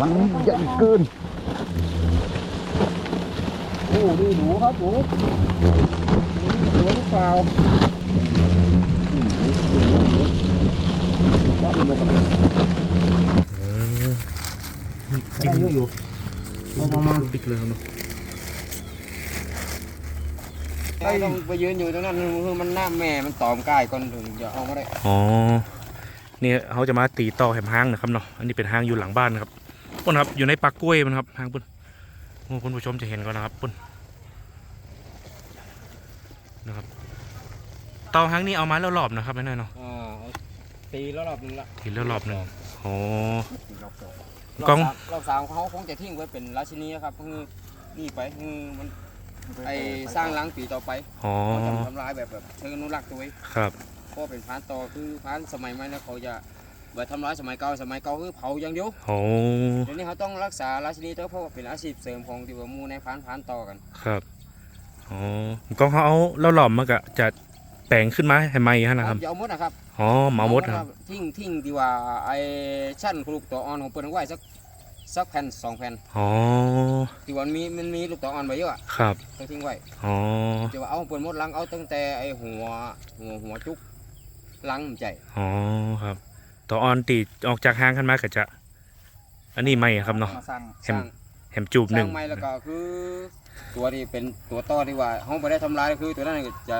ลังใหญ่เกิน โอ้ดูหนูครับหนูหนูหรือเปล่าว่ามันได้เยอะอยู่ประมาณปิกเลยครับไอ้ต้องไปยืนอยู่ตรงนั้นคือมันหน้าแม่มันตอมกายก่อนถึงจะเอามาได้ อ๋อ เนี่ยเขาจะมาตีต่อแหมห้างนะครับเนาะ อันนี้เป็นห้างอยู่หลังบ้านนะครับ ปุ่นครับอยู่ในปากกล้วยมันครับห้างปุ่นโอ้คุณผู้ชมจะเห็นก่อนนะครับปุ่นนะครับต่อห้างนี้เอามาแล้วรอบนะครับไม่น้อยเนาะอ่าตีแล้วรอบนึงละทีแล้วรอบหนึ่งอ๋อรอบสองกล้องรอบสามเขาคงจะทิ้งไว้เป็นราชินีครับคือนี่ไปคือมันไอสร้างล้างปีต่อไปอ๋อเขาจะทำลายแบบแบบเชิงอนุรักษ์ตัวไว้ครับเพราะเป็นพานต่อคือพานสมัยใหม่แล้วเขาจะแบบทำลายสมัยเก่าสมัยเก่าคือเผาอย่างเดียวโอ้เดี๋ยวนี้เขาต้องรักษาราชินีตัวเพราะว่าเป็นอาชีพเสริมของที่ว่าหมูในพานพานต่อกันครับอ๋อกล้องเขาเอาแล้วหลอมมากะจะแปลงขึ้นมาให้ไหมฮะนะครับอย่าเอาหมดนะครับอ๋อหมาหมดนะครับทิ้งทิ้งที่ว่าไอ้ชั้นลูกตัวอ่อนของเปิ้นเอาไว้สักสักแผ่นสองแผ่นอ๋อที่ว่ามันมีมันมีลูกตัวอ่อนไว้เยอะอะครับต้องทิ้งไว้อ๋อจะว่าเอาเปิ้นหมดลังเอาตั้งแต่ไอ้หัวหัวหัวจุกลังมันใจอ๋อครับ ตัวออนตีออกจากห้างขึ้นมาก็จะ อันนี้ไม่ครับเนาะ มาสร้างแฮมแฮมจูบหสนึ่ร้างง ไม้แล้วก็คือตัวที่เป็นตัวต่อที่ว่าเขาไม่ได้ทำลายคือตัวนั้นก็จะ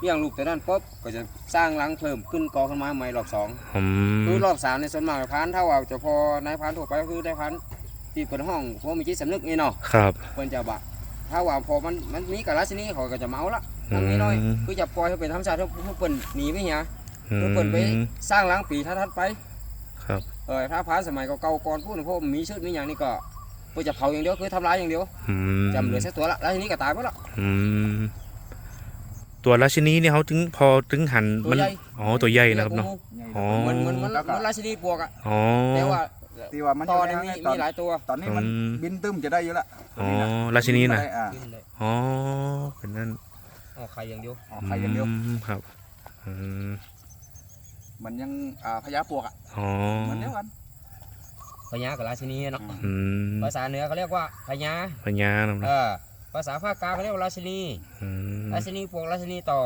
เลี้ยงลูกตัวนั้นปุ๊บก็จะสร้างรังเพิ่มขึ้นกอขึ้นมาใหม่รอบสองอืมคือรอบสามในส่วนมากพานเท่าว่าจะพอนายพานทั่วไปก็คือได้พานที่เปิดห้องเพราะมีจิตสำนึกนี่เนาะ ครับเพิ่นจะบะถ้าว่าพอมันมันมีกับราชนีเขาก็จะเมาละทางนี้น้อยอืมคือจะปล่อยให้เป็นธรรมชาติให้ให้เปิ้นหนีไปเหีย อืให้เปิ้นไปมสร้างรังปีทัดๆไปครับ เออถ้าพานสมัยเก่าๆก่อนพูดเพราะมีชื่อมีอย่างนี้ก็เพื่อจะเผาอย่างเดียวคือทำลายอย่างเดียวอืมจำเหลือแค่ตัวละราชนีก็ตายหมดละ อืมตัวราชินีเนี่ยเขาถึงพอถึงหันตัวมันใหญ่ อ๋อตัวใหญ่นะครับเนาะอ๋อเหมือนเหมือนเหมือนเหมือนราชนีปวกอะอ๋อแต่ว่าที่ว่ามันตออยู่นในนี้มีตอมีนหลายตัวตอนนี้มันอืมบินตึ้มจะได้อยู่ละอ๋อราชินีนะอ่าอ๋อเป็นนั่นอ๋อใครอย่างเดียว อ๋อใครอย่างเดียวอืมครับอืม มันยังอ่าพญาปวกอะอ๋อเหมือนเดียวกันพญากับราชินีเนาะอืมภาษาเหนือเขาเรียกว่าพญาพญานะเออภาษาภาคกลางเขาเรียกว่าราชินีอืมราชินีพวกราชินีต่อ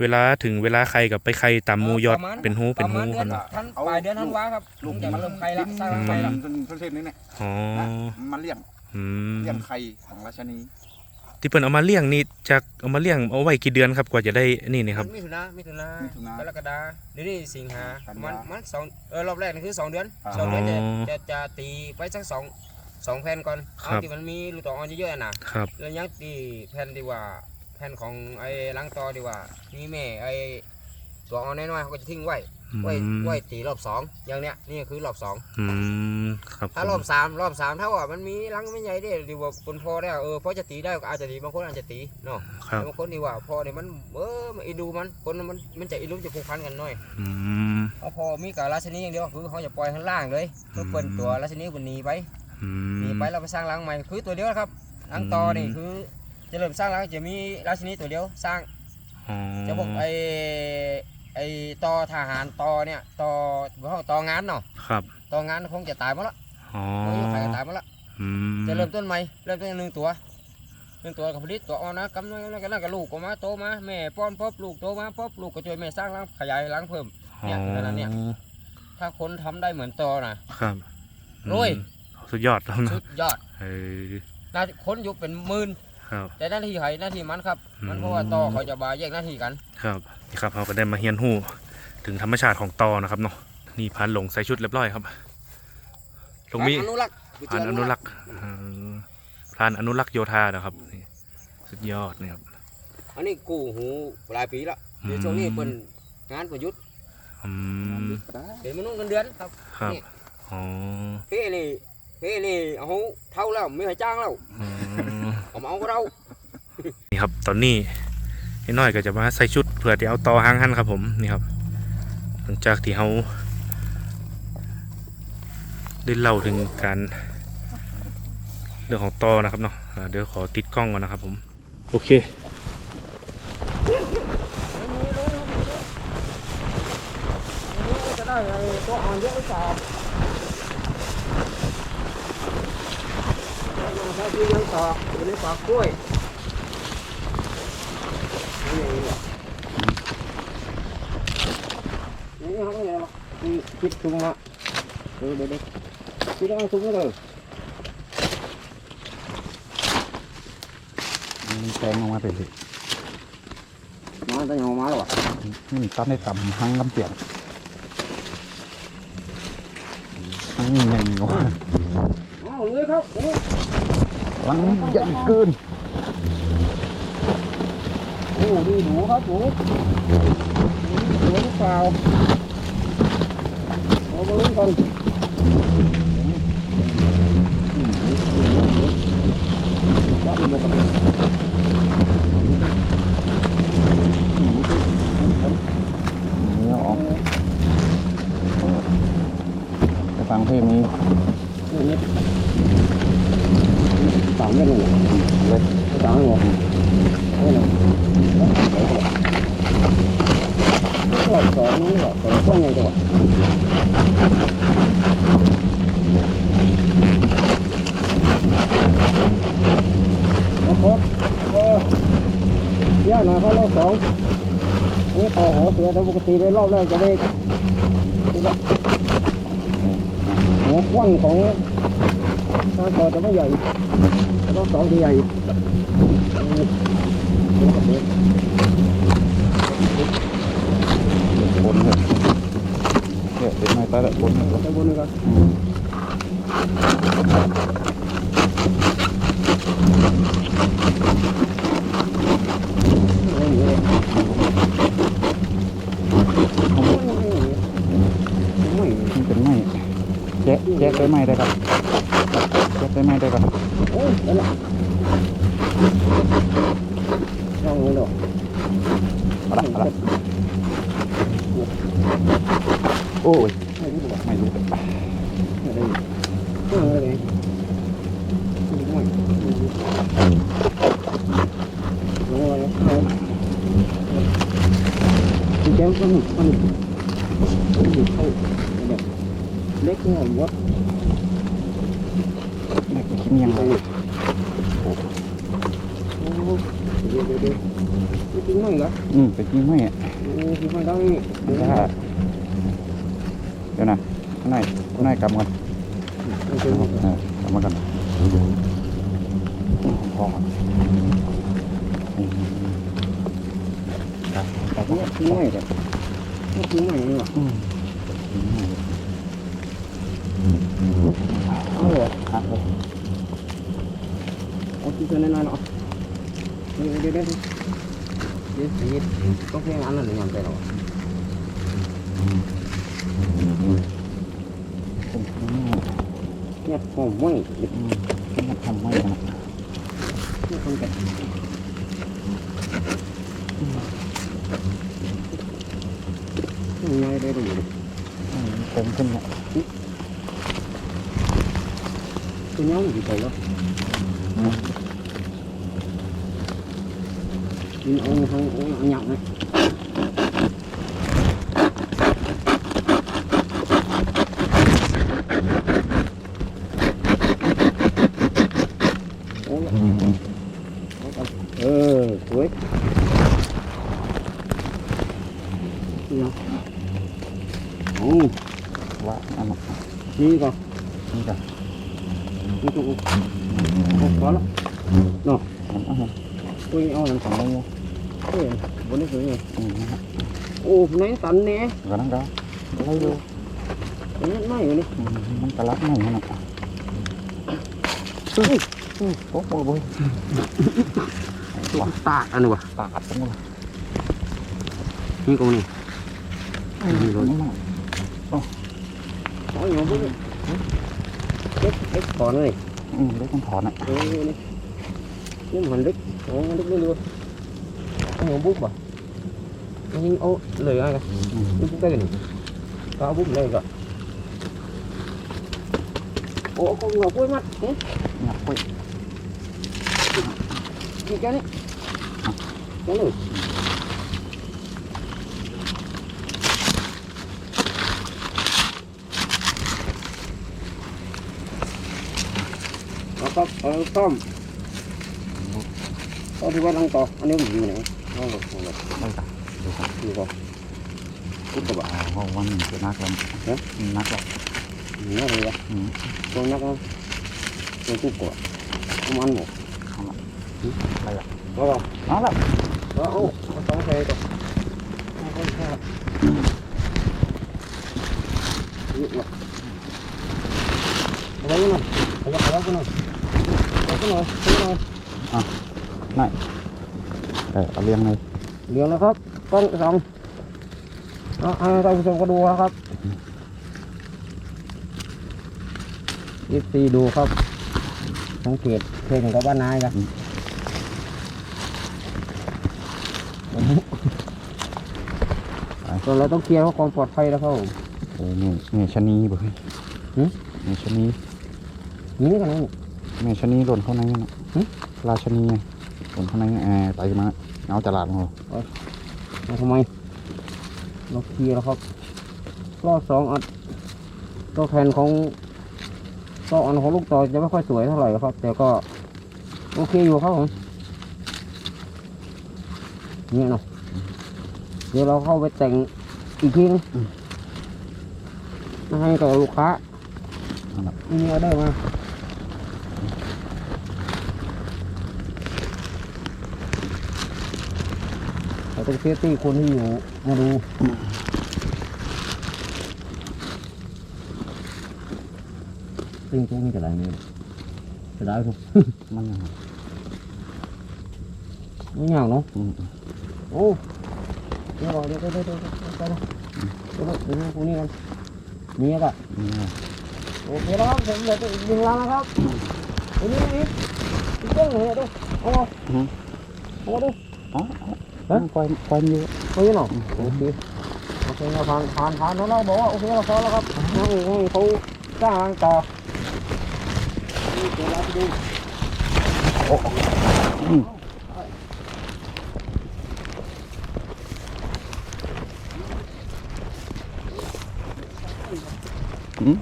เวลาถึงเวลาใครกับไปใครตามหมูยอดประมาณเป็นหูเป็นหูประมาณเดืกัอนนเนาะ ท่านปลายเดือนธันวาครับลุงจะมาเริ่มไข่ละสร้างบินไข่ละจนเส้นนี้เนี่ยอ๋อนะมันเลี้ยงอืมเลี้ยงไข่ของราชนี ที่เพิ่นเอามาเลี้ยงนี่จะเอามาเลี้ยงเอาไว้กี่เดือนครับกว่าจะได้นี่นี่ครับมิถุนามิถุนามิถุนากรกฎาเดี๋ยวนี้สิงหากันยามันมันสองเออรอบแรกนี่คือสองเดือนอ่าสองเดือนจะอ๋อจะจะตีไปสักสองสองแผ่นก่อนครัเอาบที่มันมีลูกต่ออ่อนเยอะๆน่ะครับแล้วยังตีแผ่นดีกว่าแผ่นของไอ้ลังตอดีกว่ามีแม่ไอ้ตัวอ่อนน้อยๆเขาก็จะทิ้งไว้ อืมไว้ไว้ตีรอบสองอย่างเนี้ยนี่คือรอบสองอืมครับถ้ารอบสามรอบสามเท่าว่ามันมีรังไม่ใหญ่เด้ดีกว่าคนพอได้เออพอจะตีได้ก็อาจจะตีบางคนอาจจะตีเนาะครับบางคนดีว่าพอเนี่ยมันเออมันอินดูมันคนมันมันจะอินดูจะผูกพันกันหน่อยอืมเอาพอมีกับราชนีอย่างเดียวคือเขาจะปล่อยข้างล่างเลยเพื่อเปิดตัวราชนีมันหนีไปอืหนีมไปเราไปสร้างรังใหม่คือตัวเดียวนะครับรังต่อนี่อืมคือจะเริ่มสร้างรังจะมีราชนีตัวเดียวสร้างอ๋อจะบอกไอ้ ไอ้ต่อทหารต่อเนี่ยต่อห้องต่องานเนาะครับต่องานคงจะตายหมดละอ๋อไม่มีใครก็ตายหมดละอืมจะเริ่มต้นใหม่เริ่มต้นหนึ่งตัวหนึ่งตัวกับผลิตตัวอ่อนนะกำลังแล้วก็นั่นกับลูกก็มาโตมาแม่ป้อนพบลูกโตมาพบลูกก็ช่วยแม่สร้างรังขยายรังเพิ่มเนี่ยขนาดเนี้ยถ้าคนทำได้เหมือนต่อนะครับรวยอืมสุดยอดแล้วนะสุดยอดเออหน้าที่คนอยู่เป็นหมื่น ครับ แต่หน้าที่ใครหน้าที่มันครับอืมมันเพราะว่าต่อเขาจะบาแยกหน้าที่กัน ครับนี่ครับเราก็ได้มาเฮียนหูถึงธรรมชาติของตอนะครับเนาะนี่พันหลงใส่ชุดเรียบร้อยครับตรงนี้อนุรักษ์พันอนุรักษ์เอ่อพันอนุรักษ์โยธานะครับนี่สุดยอดนี่ครับอันนี้กูหูหลายปีละเดี๋ยวช่วงนี้เป็นงานประยุทธ์อืมเป็นมนุษย์เงินเดือนครับครับนี่อ๋อเฮ้นี่เฮ้นี่เอาเท่าแล้วไม่ให้จ้างแล้ว อืมเอามาเอาก็เรา นี่ครับตอนนี้ไอ้น้อยก็จะมาใส่ชุดเพื่อที่เอาตอหางหันครับผมนี่ครับ หลังจากที่เขาได้เล่าถึงการเรื่องของตอนะครับเนาะอ่าเดี๋ยวขอติดกล้องก่อนนะครับผมโอเคจะได้ตัวอ่อนเยอะหรือเปล่า ถ้าที่ยังต่ออยู่ในปากกล้วยนี่อย่างนี้เหรอนี่เขาไม่ได้หรอคิดถุงมาเดี๋ยวเดี๋ยวคิดเอาถุงเลยมันแทงออกมาเป็นสิมาตั้งยังมาแล้วะนี่มันตัดในต่ำหังลำเปียกหังยังไงวะเอาเลยครับ โอ้หลังใหญ่เกินโหดูหนูครับหนูหนูหรือเปล่าเอา มาลุ้นกันว่าเป็นอะไรกันนี่ออกไปฟังเพลงนี้นี่สามได้เลยเลยสามได้หมดนี่เลยหลอดสองนี่หลอดสองต้องไงตัวโอ้โหเออย่าหน่อยเขารอบสองนี่ต่อหัวเสือแต่ปกติไปรอบแรกจะได้หัวกว้างของ ทางต่อจะไม่ใหญ่รอบสองจะใหญ่ผลเนี่ยเนี่ยเป็นไม้ตาละผลเนี่ยไปบนนี้ก่อนไม่มีเลยไม่มีมันเป็นไม้แจ๊ะแจ๊ะได้ไม้ได้ครับ แจ๊ะได้ไม้ได้ครับโอ้ยนั่นแหละลองเล ยหรอมาละมาละโอ้ยไม่รู้ตัวไม่รู้ไม่ได้ไม่ได้เลยไม่ลงเลยที่แก้มก็หนุกก็หนุกหนุกเข้าแบบเล็กเนี่ยวัดไม่เป็นชิ้นยังไปไงโอ้โหเดี๋ยวเดี๋ยวเดี๋ยวไม่จริงมั้งเหรออืมเป็นชิ้นไม้อะโอ้จริงมั้งต้องนี่เดี๋ยวถ้าเดี๋ยวนะข้างในข้างในกำกันไม่จริงมั้งเออกำมากันพอนี่ครับครับเนี่ยจริงมั้งเหรอไม่จริงมั้งนี่หรออืมเอาเหรอครับผมเอาที่เจอแน่นอนเนาะเดี๋ยวเดี๋ยวเดี๋ยวเดี๋ยวเดี๋ยวต้องแค่งานนั่นหรือยังไปหรอ เป็นชิ้นไม้เนี่ยผมไม่เด็กอืมมันทำไม้นะเนี่ยคนแก่ยัง ไงได้ดูดิอืมเต็มขึ้นเอ้ไหนตันเนี่ยก็นั่นก็อะไรดูอันนี้ไม่อยู่นี่อืมมันกระลักหน่อยนะโอ้โหโอ้ยตากอัน nhưng ô lười ai cả nhưng cũng cái này. Tao bút này rồi. Ô con ngọc quay mắt ngọc quay cái cái này. Cái này. Có có tôm thì bắt ăn to ăn nếu mình Cút các bạn. Không, con nhìn cái nát lắm. Hả? Nát lắm. Nát rồi ạ? Con nát lắm. Con cút của. Không ăn một. Không ạ. Đây rồi, Có không? Đó lắm. Đó, ô. Con sống thế rồi. Không có sao rồi, Được rồi. Lấy cái này. Lấy cái này. Lấy cái này. Lấy cái này. À. Này. Để ở liêng này. Liêng nó khóc. ต้นสองเอาเอาท่านผู้ชมก็ดูครับยี่สีดูครับสังเกตเพ่งกับว่านายกันตอนเราต้องเคลียร์เพราะความปลอดภัยนะครับผโอ้เนี่ยชะนีบ่เฮ้ยหึเนี่ยชะนีนี่กันนะนี่เนี่ยชะนีหล่นเข้าในนั่นน่าชะนีไงหล่นเข้าในนั่นแอร์ไปมาเอาตลาดของเรา เอาทำไมเราเคลียร์แล้วครับรอบสองอัดตัวแผ่นของตัวอันของลูกต่อจะไม่ค่อยสวยเท่าไหร่ครับ แต่ก็โอเคอยู่ครับผมเนี่ยเนาะเดี๋ยวเราเข้าไปแต่งอีกทีนึงมาให้กับลูกค้าเอาละที่มีออเดอร์มา เราต้องเซฟตี้คนที่อยู่มาดูซึ่งตรงจะได้ไหมจะได้ครับมันยังไงไม่ยากเนาะโอ้เดี๋ยวเดี๋ยวเดี๋ยวเดี๋ยวเดี๋ยวเดี๋ยวเดี๋ยวเดี๋ยวเดี๋ยวดูตรงนี้กันนี่ก็โอเคแล้วครับผมเหลืออีกหนึ่งลังนะครับอันนี้นี่อีกเครื่องหนึ่งเนี่ยดูเอาเอาอืมเอาดูอ๋ออ๋อ ปล่อยปล่อยมันอยู่เอาอยู่หน่อยโอเคโอเคเราผ่านผ่านผ่านแล้วเราบอกว่าโอเคเราพอแล้วครับให้ให้เขาสร้างรังต่อนี่เดี๋ยวเราไปดูอืมอืม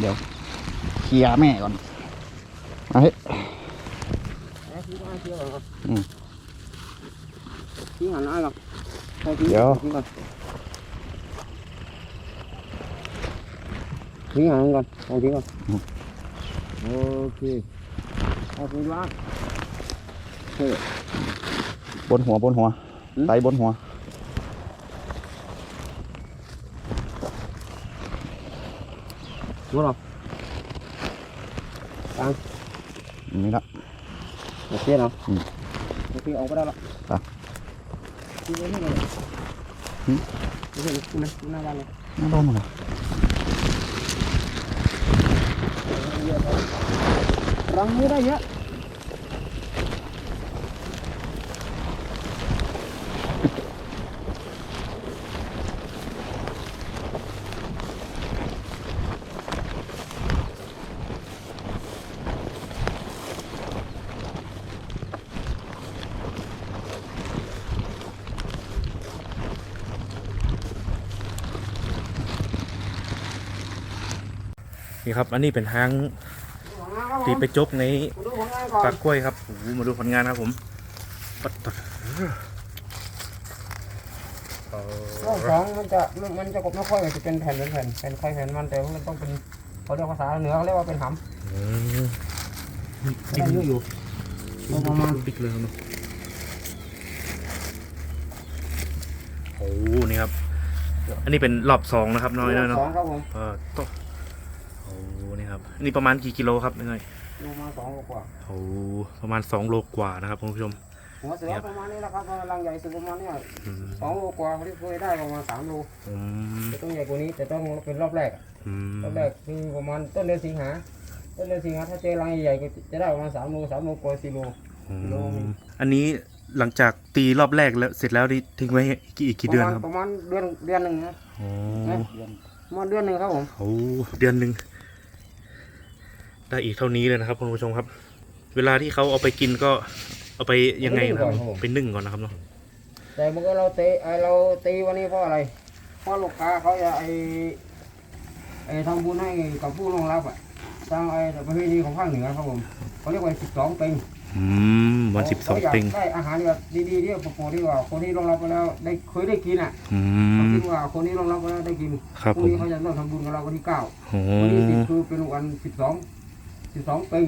เดี๋ยว เคลียร์แม่ก่อนมาเฮ้ยเอาทิ้งไว้ทิ้งก่อนครับอืมทิ้งหันหน้าก่อนเอาทิ้งเดี๋ยวทิ้งก่อนทิ้งหันก่อนเอาทิ้งก่อนโอเคเอาทิ้งวางบนหัวบนหัวอืมไตบนหัวรู้หรอ นี่ละโอเคเนาะอืมโอเคออกก็ได้ละอะทิ้งไว้นี่เลยหืมไม่ใช่ทิ้งนะทิ้งหน้าบ้านเลยน่าโดนหมดเลยรังนี้ได้เยอะ นี่ครับ อันนี้เป็นทางตีไปจบในดูผลงานก่อนปากกล้วยครับโอ้โหมาดูผลงานครับผมปัดปัดเอ่รอบอสองมันจะมันมันจะกบไม่ค่อยจะเป็นแผ่นเป็นแผ่นแผ่นใครแผ่นมันแต่ว่ามันต้องเป็นเขาเรียกภาษาเหนือเขาเรียกว่าเป็นหำอืมได้เยอะอยู่ประมาณปิดเลยครับเนอะโอ้โหนี่ครับ อันนี้เป็นรอบสองนะครับน้อยๆสเนาะองครับผมเออโตะ โอ้โหนี่ครับอันนี้ประมาณกี่กิโลครับน้อยดูมาสองกว่าๆโอ้โหประมาณสองโลกว่านะครับคุณผู้ชมหัวเสือประมาณนี้แหละครับรังใหญ่สุดประมาณเนี้ยอืมสองโลกว่าเขาเคยได้ประมาณสามโลอืมจะต้องใหญ่กว่านี้แต่ต้องเป็นรอบแรกอะอืมรอบแรกคือประมาณต้นเดือนสิงหาต้นเดือนสิงหาถ้าเจอรังใหญ่ๆก็จะได้ประมาณสามโลสามโลกว่าสี่โลอืกิโลหนึ่งมอันนี้หลังจากตีรอบแรกแล้วเสร็จแล้วนี่ทิ้งไว้กี่อีกกี่เดือนครับประมาณเดือนเดือนหนึ่งนะโอ้ประมาณเดือนหนึ่งครับผมโหเดือนหนึ่ง ได้อีกเท่านี้เลยนะครับคุณผู้ชมครับ เวลาที่เขาเอาไปกินก็เอาไปยังไงนะครับไปนึ่งก่อนนะครับเนาะแต่เมื่อเราเตะไอเราตีวันนี้เพราะอะไร เพราะลูกค้าเขาจะไอไอทำบุญให้กับผู้ลงรับอะทางไอประเพณีของภาคเหนือครับผมเขาเรียกว่าสิบสองเป็งอืมวันสิบสองขาอยากเป็งได้อาหารแบบดีๆที่โปรโมทที่ว่าคนที่ลงรับไปแล้วได้เคยได้กินอะอืเขาม คิดว่าคนที่ลงรับไปแล้วได้กินครับพรุ่ผงมนี้เขาจะต้องทำบุญกับเราวันที่เก้าโอ้วันที่สิบคือเป็นวันสิบสอง สิบสองปี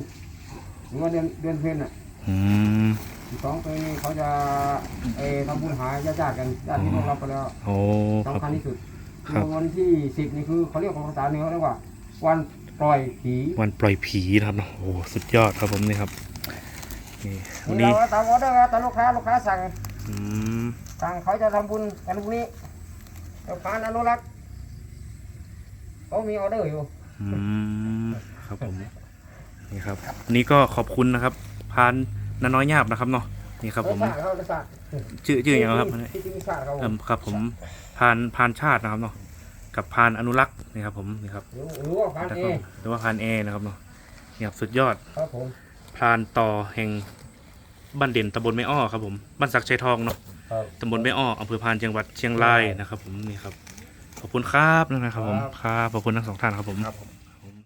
หรือว่าเดือนเดือนเพ็ญอะอืมสิบสองปีเขาจะเออทำบุญหาญาติๆกันญาติที่ล่วงรับไปแล้วโอ้ครัสำบคัญที่สุดครับ วันที่สิบนี่คือเขาเรียกภาษาเหนือเขาเรียกว่า วันปล่อยผีวันปล่อยผีนะครับเนาะโอ้สุดยอดครับผมนี่ครับนี่วันนี่นี้เราตามออเดอร์ครับแต่ลูกค้าลูกค้าสั่งอืมสั่งเขาจะทำบุญกันพรุ่งนี้ลูกค้าอนุรักษ์เขามีออเดอร์อยู่ อืมครับผม นี่ครับวันนี้ก็ขอบคุณนะครับพานนาน้อยหยาบนะครับเนาะนี่ครับผมเออศาสตร์เขาศาสตร์ชื่อชื่ออย่างไรครับที่ที่ศาสตร์เขาเอิ่มครับผมพานพานชาตินะครับเนาะกับพานอนุรักษ์นี่ครับผมนี่ครับหรือหรือว่าพันแล้วเอก็หรือว่าพานแอร์นะครับเนาะนี่ครับสุดยอดครับผมพานต่อแห่งบ้านเด่นตำบลแม่อ้อครับผมบ้านสักชัยทองเนาะครับตำบลแม่อ้ออำเภอพานจังหวัดเชียงรายนะครับ ผมนี่ครับขอบคุณครับนะครับผมครับขอบคุณทั้งสองท่านครับผมครับผม